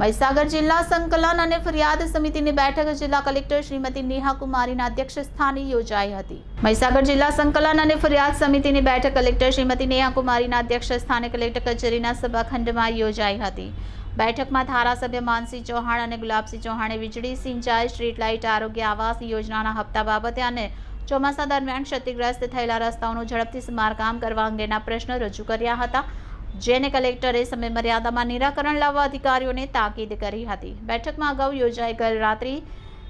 મહીસાગર જિલ્લા સંકલન અને ફરિયાદ સમિતિની બેઠક જિલ્લા કલેક્ટર શ્રીમતી નેહા કુમારીના અધ્યક્ષ સ્થાને યોજાઈ હતી. મહીસાગર જિલ્લા સંકલન અને ફરિયાદ સમિતિની બેઠક કલેક્ટર શ્રીમતી નેહા કુમારીના અધ્યક્ષ સ્થાને કલેક્ટર કચેરીના સભાખંડમાં યોજાઈ હતી. બેઠકમાં ધારાસભ્ય માનસિંહ ચૌહાણ અને ગુલાબસિંહ ચૌહાણે વીજળી સિંચાઈ, સ્ટ્રીટ લાઇટ, આરોગ્ય, આવાસ યોજનાના હપ્તા બાબતે અને ચોમાસા દરમિયાન ક્ષતિગ્રસ્ત થયેલા રસ્તાઓનું ઝડપથી સમારકામ કરવા અંગેના પ્રશ્નો રજૂ કર્યા હતા. જેને કલેક્ટરે સમય મર્યાદામાં નિરાકરણ લાવવા અધિકારીઓને તાકીદ કરી હતી. બેઠકમાં અગાઉ યોજાઈ ગયેલ રાત્રિ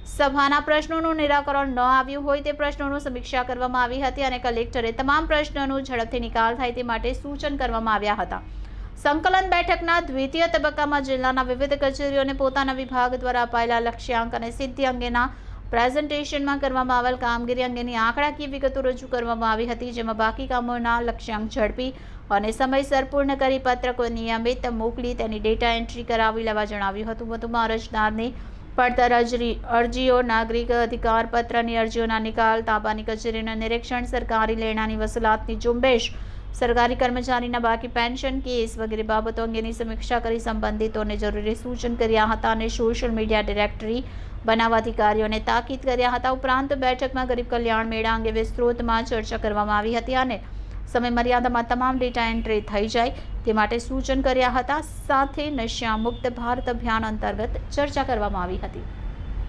સભાના પ્રશ્નોનું નિરાકરણ ન આવ્યું હોય તે પ્રશ્નોનું સમીક્ષા કરવામાં આવી હતી અને કલેક્ટરે તમામ પ્રશ્નોનું ઝડપથી નિકાલ થાય તે માટે સૂચન કરવામાં આવ્યા હતા. સંકલન બેઠકના દ્વિતીય તબક્કામાં જિલ્લાના વિવિધ કચેરીઓને પોતાના વિભાગ દ્વારા અપાયેલા લક્ષ્યાંક અને સિદ્ધિ અંગેના પ્રેઝન્ટેશનમાં કરવામાં આવેલ કામગીરી અંગેની આંકડાકીય વિગતો રજૂ કરવામાં આવી હતી, જેમાં બાકી કામોના લક્ષ્યાંક ઝડપી અને સમયસર પૂર્ણ કરી પત્રકો નિયમિત મોકલી તેની ડેટા એન્ટ્રી કરાવી લેવા જણાવ્યું હતું. વધુમાં અરજદારની પડતર અરજી, અરજીઓ, નાગરિક અધિકાર પત્રની અરજીઓના નિકાલ, તાબાની કચેરીનું નિરીક્ષણ, સરકારી લેણાની વસૂલાતની ઝુંબેશ સરકારી કર્મચારીના બાકી પેન્શન, કેસ વગેરે બાબતો અંગેની સમીક્ષા કરી સંબંધિતોને જરૂરી સૂચન કર્યા હતા અને સોશિયલ મીડિયા ડિરેક્ટરી બનાવવા અધિકારીઓને તાકીદ કર્યા હતા. ઉપરાંત બેઠકમાં ગરીબ કલ્યાણ મેળા અંગે વિસ્તૃતમાં ચર્ચા કરવામાં આવી હતી અને સમય મર્યાદામાં તમામ ડેટા એન્ટ્રી થઈ જાય તે માટે સૂચન કર્યા હતા. સાથે નશા મુક્ત ભારત અભિયાન અંતર્ગત ચર્ચા કરવામાં આવી હતી.